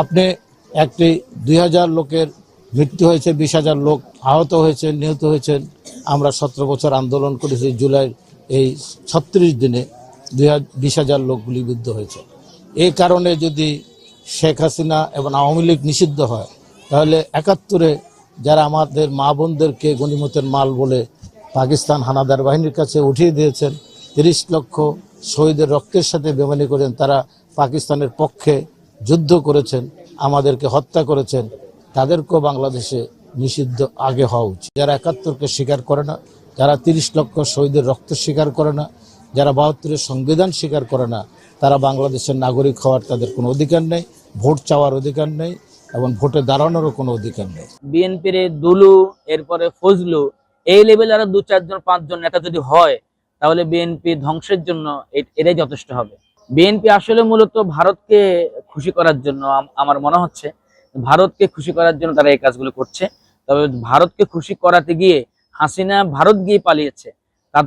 আপনি একটি দুই হাজার লোকের মৃত্যু হয়েছে, বিশ হাজার লোক আহত হয়েছে নিহত হয়েছেন। আমরা সতেরো বছর আন্দোলন করেছি, জুলাই এই ছত্রিশ দিনে দুই বিশ হাজার লোক গুলিবিদ্ধ হয়েছে। এই কারণে যদি শেখ হাসিনা এবং আওয়ামী লীগ নিষিদ্ধ হয়, তাহলে একাত্তরে যারা আমাদের মা বোনদেরকে গণিমতের মাল বলে পাকিস্তান হানাদার বাহিনীর কাছে উঠিয়ে দিয়েছেন, তিরিশ লক্ষ শহীদের রক্তের সাথে বেমানি করেন, তারা পাকিস্তানের পক্ষে যুদ্ধ করেছেন, আমাদেরকে হত্যা করেছেন, তাদেরকেও বাংলাদেশে নিষিদ্ধ আগে হওয়া উচিত। যারা একাত্তরকে স্বীকার করে না, যারা তিরিশ লক্ষ শহীদের রক্ত স্বীকার করে না, যারা বাহাত্তরের সংবিধান স্বীকার করে না, তারা বাংলাদেশের নাগরিক হওয়ার তাদের কোনো অধিকার নেই, ভোট চাওয়ার অধিকার নেই এবং ভোটে দাঁড়ানোরও কোনো অধিকার নেই। বিএনপির দুলু, এরপরে ফজলু, এই লেভেল আরও দু চারজন, পাঁচজন নেতা যদি হয়, তাহলে বিএনপি ধ্বংসের জন্য এটাই যথেষ্ট হবে। বিএনপি আসলে মূলত ভারতকে খুশি করার জন্য আমার মনে হচ্ছে ভারতকে খুশি করার জন্য তারা এই কাজগুলো করছে। তবে ভারতকে খুশি করাতে গিয়ে হাসিনা ভারত গিয়ে পালিয়েছে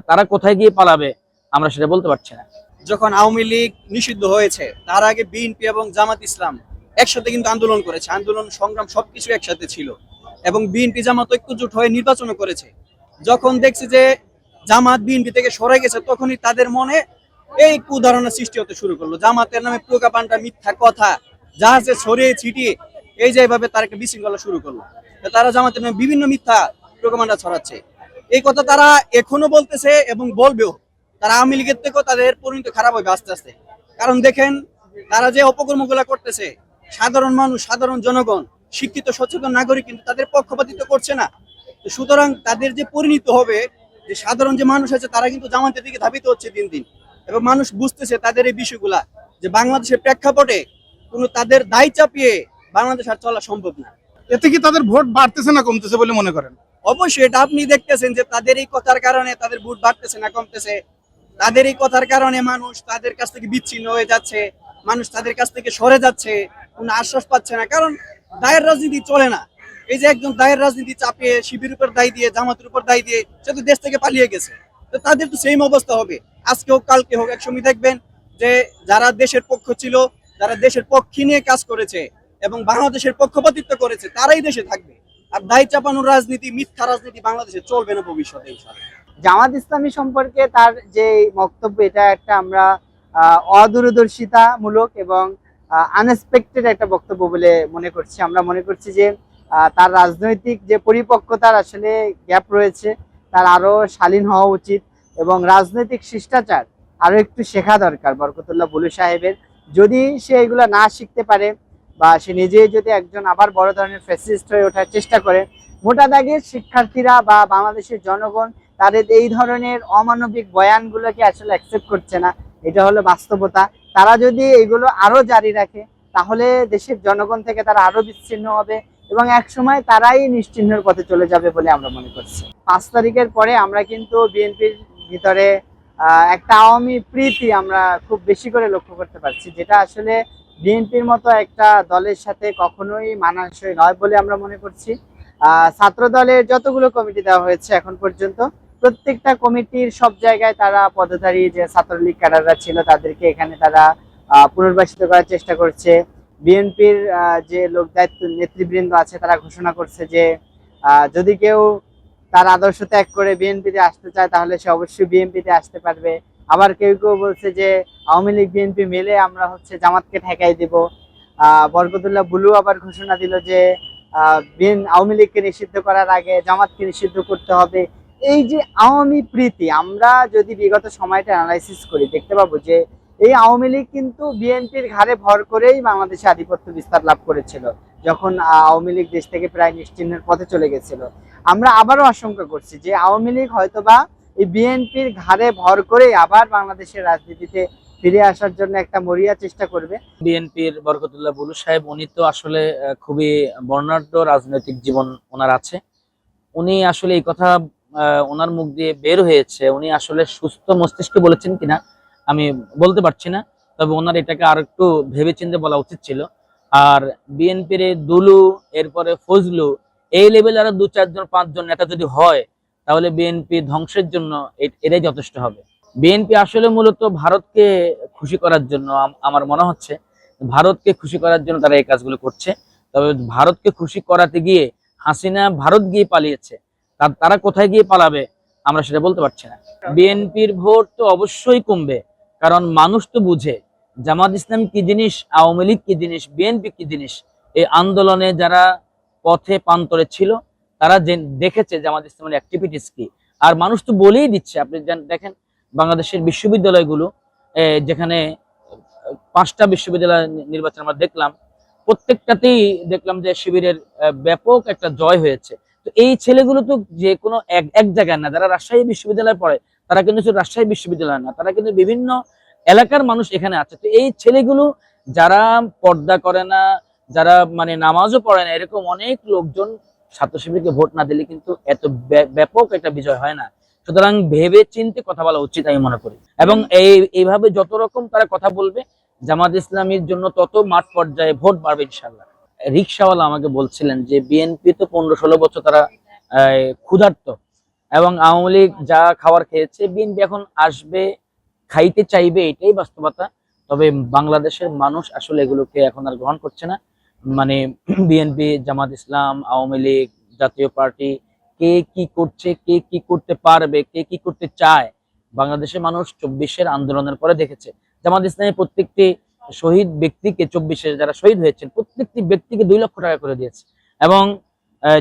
তারা কোথায় গিয়ে পালাবে আমরা সেটা বলতে পারছি না। যখন আওয়ামী লীগ নিষিদ্ধ হয়েছে, তার আগে বিএনপি এবং জামাত ইসলাম একসাথে কিন্তু আন্দোলন করেছে। আন্দোলন, সংগ্রাম সবকিছু একসাথে ছিল এবং বিএনপি জামাত ঐক্যজোট হয়ে নির্বাচনও করেছে। যখন দেখছে যে জামাত বিএনপি থেকে সরে গেছে, তখনই তাদের মনে এই কুধারণা সৃষ্টি হতে শুরু করল। জামাতের নামে প্রোকাপান্ডা মিথ্যা কথা, জাহাজে ছড়িয়ে ছিটিয়ে এই যে এভাবে তার একটা বিশৃঙ্খলা শুরু করল। তারা জামাতের নামে বিভিন্ন মিথ্যা প্রোকাপান্ডা ছড়াচ্ছে। এই কথা তারা এখনও বলতেছে এবং বলবেও। তারা আওয়ামী লীগের থেকেও তাদের পরিণতি খারাপ হবে আস্তে আস্তে। কারণ দেখেন, তারা যে অপকর্মগুলা করতেছে, সাধারণ মানুষ, সাধারণ জনগণ, শিক্ষিত, সচেতন নাগরিক কিন্তু তাদের পক্ষপাতিত্ব করছে না। সুতরাং তাদের যে পরিণত হবে, যে সাধারণ যে মানুষ আছে, তারা কিন্তু জামাতের দিকে ধাবিত হচ্ছে দিন দিন। এবং মানুষ বুঝতেছে তাদের এই বিষয়গুলা যে বাংলাদেশের প্রেক্ষাপটে কোনো তাদের দায় চাপিয়ে বাংলাদেশ আর চলা সম্ভব না। এতে কি তাদের ভোট বাড়তেছে না কমতেছে বলে মনে করেন? অবশ্যই এটা আপনি দেখতেছেন যে তাদের এই কথার কারণে তাদের ভোট বাড়তেছে না কমতেছে। তাদের এই কথার কারণে মানুষ তাদের কাছ থেকে বিচ্ছিন্ন হয়ে যাচ্ছে মানুষ তাদের কাছ থেকে সরে যাচ্ছে কোনো আশ্বাস পাচ্ছে না। কারণ দায়ের রাজনীতি চলে না। এই যে একজন দায়ের রাজনীতি চাপিয়ে শিবির উপর দায় দিয়ে জামাতের উপর দায় দিয়ে সে তো দেশ থেকে পালিয়ে গেছে। তো তাদের তো সেম অবস্থা হবে। আজকে হোক, কালকে হোক একসময় দেখবেন যে যারা দেশের পক্ষ ছিল, যারা দেশের পক্ষে নিয়ে কাজ করেছে এবং বাংলাদেশের পক্ষপাতিত্ব করেছে, তারাই দেশে থাকবে। আর দায় চাপানোর রাজনীতি, মিথ্যা রাজনীতি বাংলাদেশে চলবে না ভবিষ্যতে। জামাত ইসলামী সম্পর্কে তার যে বক্তব্য, এটা একটা আমরা অদূরদর্শিতামূলক এবং আনএক্সপেক্টেড একটা বক্তব্য বলে মনে করছি। আমরা মনে করছি যে তার রাজনৈতিক যে পরিপক্কতার আসলে গ্যাপ রয়েছে, তার আরও শালীন হওয়া উচিত। এবং রাজনৈতিক শিষ্টাচার আরও একটু শেখা দরকার বরকতুল্লাহ বুলু সাহেবের। যদি সে এগুলো না শিখতে পারে বা সে নিজেই যদি একজন আবার বড় ধরনের ফ্যাসিস্ট হয়ে ওঠার চেষ্টা করে, মোটা দাগের শিক্ষার্থীরা বা বাংলাদেশের জনগণ তাদের এই ধরনের অমানবিক বয়ানগুলোকে আসলে অ্যাকসেপ্ট করছে না। এটা হলো বাস্তবতা। তারা যদি এগুলো আরও জারি রাখে, তাহলে দেশের জনগণ থেকে তারা আরও বিচ্ছিন্ন হবে এবং এক সময় তারাই নিশ্চিহ্নের পথে চলে যাবে বলে আমরা মনে করছি। পাঁচ তারিখের পরে আমরা কিন্তু বিএনপির ভিতরে একটা আওয়ামী প্রীতি আমরা খুব বেশি করে লক্ষ্য করতে পারছি, যেটা আসলে বিএনপির মতো একটা দলের সাথে কখনোই মানানসই নয় বলে আমরা মনে করছি। ছাত্র দলের যতগুলো কমিটি দেওয়া হয়েছে এখন পর্যন্ত, প্রত্যেকটা কমিটির সব জায়গায় তারা পদধারী যে ছাত্রলীগ ক্যাডাররা ছিল তাদেরকে এখানে তারা পুনর্বাসিত করার চেষ্টা করছে। বিএনপির যে লোক দায়িত্ব নেতৃবৃন্দ আছে তারা ঘোষণা করছে যে যদি কেউ তার আদর্শ ত্যাগ করে বিএনপিতে আসতে চায়, তাহলে সে অবশ্যই বিএনপিতে আসতে পারবে। আবার কেউ কেউ বলছে যে, আওয়ামী লীগ, বিএনপি মিলে আমরা হচ্ছে জামাতকে ঠেকাই দিব। বরকতুল্লাহ বুলু আবার ঘোষণা দিল যে বিএন, আওয়ামী লীগকে নিষিদ্ধ করার আগে জামাতকে নিষিদ্ধ করতে হবে। এই যে আওয়ামী প্রীতি, আমরা যদি বিগত সময়টা অ্যানালাইসিস করি, দেখতে পাবো যে, এই আওয়ামী লীগ কিন্তু বিএনপির ঘাড়ে ভর করেই বাংলাদেশে আধিপত্য বিস্তার লাভ করেছিল। যখন আওয়ামী লীগ দেশ থেকে প্রায় নিশ্চিহ্নের পথে চলে গেছিল। আমরা আবারও আশঙ্কা করছি যে আওয়ামী লীগ হয়তোবা এই বিএনপির ঘাড়ে ভর করে আবার বাংলাদেশের রাজনীতিতে ফিরে আসার জন্য একটা মরিয়া চেষ্টা করবে। বিএনপির বরকতুল্লাহ বুলু সাহেব, উনি তো আসলে খুবই বর্ণাঢ্য রাজনৈতিক জীবন ওনার আছে। উনি আসলে এই কথা ওনার মুখ দিয়ে বের হয়েছে। উনি আসলে সুস্থ মস্তিষ্কে বলেছেন কিনা আমি বলতে পারছি না। তবে ওনার এটাকে আর একটু ভেবেচিন্তে বলা উচিত ছিল। আর বিএনপির দুলু, এরপরে ফজলু, এই লেভেল আরও দু চারজন, পাঁচজন নেতা যদি হয়, তাহলে বিএনপি ধ্বংসের জন্য এটাই যথেষ্ট হবে। বিএনপি আসলে মূলত ভারতকে খুশি করার জন্য, আম- আমার মনে হচ্ছে, ভারতকে খুশি করার জন্য তারা এই কাজগুলো করছে। তবে ভারতকে খুশি করাতে গিয়ে হাসিনা ভারত গিয়ে পালিয়েছে তারা কোথায় গিয়ে পালাবে, আমরা সেটা বলতে পারছি না। বিএনপির ভোট তো অবশ্যই কমবে, কারণ মানুষ তো বুঝে জামাত ইসলাম কি জিনিস, আওয়ামী লীগ কি জিনিস, বিএনপি কি জিনিস, এই আন্দোলনে যারা পথে প্রান্তরে ছিল, তারা দেখেছে জামাত ইসলামের অ্যাক্টিভিটিস কি। আর মানুষ তো বলেই দিচ্ছে, আপনি দেখেন বাংলাদেশের বিশ্ববিদ্যালয়গুলো যেখানে পাঁচটা বিশ্ববিদ্যালয় নির্বাচন আমরা দেখলাম, প্রত্যেকটাতেই দেখলাম যে শিবিরের ব্যাপক একটা জয় হয়েছে। তো এই ছেলেগুলো তো যে কোনো এক এক জায়গায় না, যারা রাজশাহী বিশ্ববিদ্যালয়ে পড়ে, তারা কিন্তু রাজশাহী বিশ্ববিদ্যালয় না, তারা কিন্তু বিভিন্ন এলাকার মানুষ এখানে আছে। তো এই ছেলেগুলো যারা পর্দা করে না, যারা মানে নামাজও পড়ে না, এরকম অনেক লোকজন ছাত্র শিবিরকে ভোট না দিলে কিন্তু এত ব্য- ব্যাপক একটা বিজয় হয় না। সুতরাং ভেবে চিন্তে কথা বলা উচিত আমি মনে করি। এবং এই, এইভাবে যত রকম তারা কথা বলবে, জামাত ইসলামীর জন্য তত মাঠ পর্যায়ে ভোট বাড়বে ইনশাল্লাহ রিক্সাওয়ালা আমাকে বলছিলেন যে, বিএনপি তো পনেরো ষোলো বছর তারা ক্ষুধার্ত এবং আওয়ামী লীগ যা খাবার খেয়েছে, বিএনপি এখন আসবে খাইতে চাইবে এটাই বাস্তবতা। তবে বাংলাদেশের মানুষ আসলে এগুলোকে এখন আর গ্রহণ করছে না। মানে বিএনপি জামাত ইসলাম, আওয়ামী লীগ, জাতীয় পার্টি, কে কি করছে, কে কি করতে পারবে, কে কি করতে চায়, বাংলাদেশের মানুষ চব্বিশের আন্দোলনের পরে দেখেছে। জামাত ইসলামের প্রত্যেকটি শহীদ ব্যক্তিকে চব্বিশে যারা শহীদ হয়েছেন, প্রত্যেকটি ব্যক্তিকে দুই লক্ষ টাকা করে দিয়েছে। এবং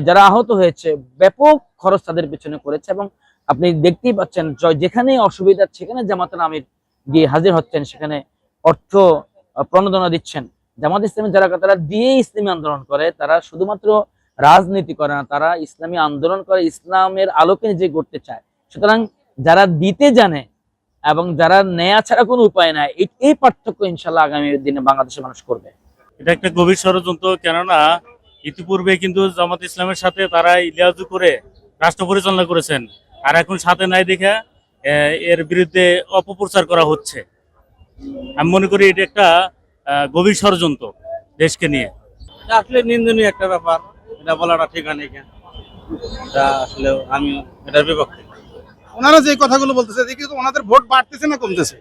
যারা আহত হয়েছে, ব্যাপক খরচ তাদের পেছনে করেছে এবং আপনি দেখতেই পাচ্ছেন, য- যেখানে অসুবিধা, সেখানে জামাতের আমির গিয়ে হাজির হচ্ছেন, সেখানে অর্থ প্রণোদনা দিচ্ছেন। জামাত ইসলামী যারা তারা দিয়ে ইসলামী আন্দোলন করে। তারা শুধুমাত্র রাজনীতি করে না, তারা ইসলামী আন্দোলন করে, ইসলামের আলোকে নিজে করতে চায়। সুতরাং যারা দিতে জানে এবং যারা নেয়া ছাড়া কোনো উপায় নাই, এই পার্থক্য ইনশাল্লাহ আগামী দিনে বাংলাদেশের মানুষ করবে। এটা একটা গভীর ষড়যন্ত্র, কেননা ইতিপূর্বে কিন্তু জামাত ইসলামের সাথে তারা ইলিয়াজু করে, রাষ্ট্র পরিচালনা করেছেন। আর এখন সাথে নাই দেখে এর বিরুদ্ধে অপপ্রচার করা হচ্ছে। আমি মনে করি এটা একটা আহ, গভীর ষড়যন্ত্র দেশকে নিয়ে। আসলে নিন্দনীয় একটা ব্যাপার। এটা বলাটা ঠিক এটা আসলে আমি এটার বিপক্ষে। ওনারা যে কথাগুলো বলতেছে দেখি তো ওনাদের ভোট বাড়তেছে না কমতেছে?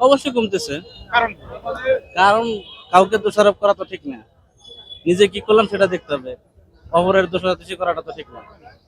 অবশ্যই কমতেছে। কারণ? কারণ কাউকে দোষারোপ করা তো ঠিক না। নিজে কি করলাম সেটা দেখতে হবে। অপরের দোষারোপ করাটা তো ঠিক না।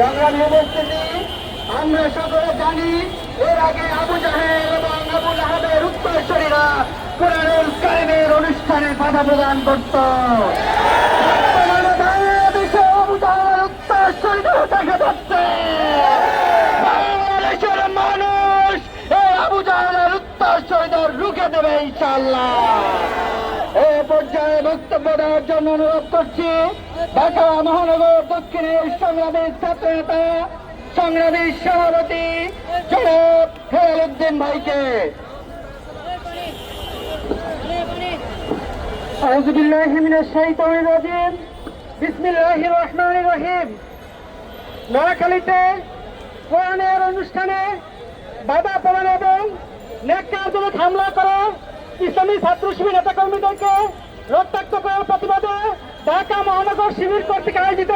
সংগ্রামী উপস্থিতি আমরা সকলে জানি এর আগে আবু জাহেল এবং আবু লাহাবের উত্তরসূরীরা কোরআনুল কারিমের অনুষ্ঠানে বাধা প্রদান করত। বাংলাদেশে আবু দেখা যাচ্ছে বাংলাদেশের মানুষ এই আবু জাহেলের উত্তরসূরীদের রুখে দেবে ইনশাল্লাহ পর্যায়ে বক্তব্য দেওয়ার জন্য অনুরোধ করছি, ঢাকা মহানগর দক্ষিণের সংগ্রামী ছাত্র নেতা সংগ্রামী সভাপতি জনাব উদ্দিন ভাইকে। রহিম। অনুষ্ঠানে হামলা করে ছাত্র শিবির রক্তাক্ত করার প্রতিবাদে ঢাকা মহানগর শিবির কর্তৃক আয়োজিত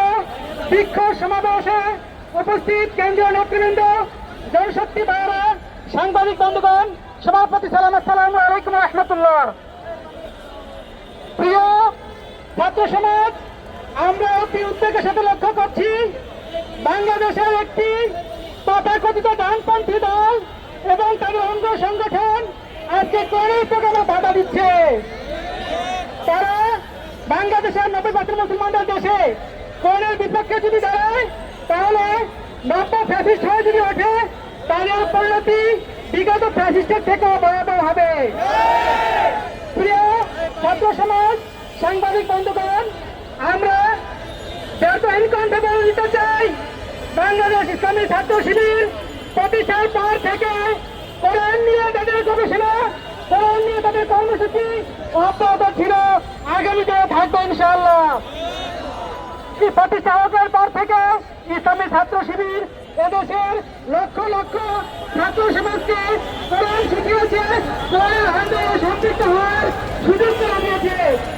বিক্ষোভ সমাবেশে উপস্থিত কেন্দ্রীয় নেতৃবৃন্দ, জনশক্তি বাইরা সাংবাদিক বন্ধুগণ, সভাপতি সালাম আসসালামু আলাইকুম রহমতুল্লাহ। প্রিয় ছাত্র সমাজ, আমরা অতি উদ্বেগের সাথে লক্ষ্য করছি বাংলাদেশের একটি তথাকথিত ডানপন্থী দল এবং তাদের অঙ্গ সংগঠন আজকে কোরআন প্রোগ্রামে বাধা দিচ্ছে। তারা বাংলাদেশের নব্বই পার্সেন্ট মুসলমানদের দেশে কোরআনের বিপক্ষে যদি দাঁড়ায়, তাহলে নব্য ফ্যাসিস্ট হয়ে যদি ওঠে, তাহলে পরিণতি বিগত ফ্যাসিস্টের থেকেও ভয়াবহ হবে। প্রিয় ছাত্র সমাজ, সাংবাদিক বন্ধুগণ, আমরা যত ইনকন্ঠে বলে দিতে চাই, বাংলাদেশ ইসলামী ছাত্র শিবির প্রতিষ্ঠার পর থেকে কোরআন নিয়ে তাদের গবেষণা কর্মসূচি অব্যাহত ছিল আগামীতেও থাকবে ইনশাআল্লাহ। প্রতিষ্ঠানের পর থেকে ইসলামী ছাত্র শিবির এদেশের লক্ষ লক্ষ ছাত্র সমাজকে কোরআন শিখিয়েছে কোরআন হাতে সম্পৃক্ত হওয়ার সুযোগ করে দিয়েছে।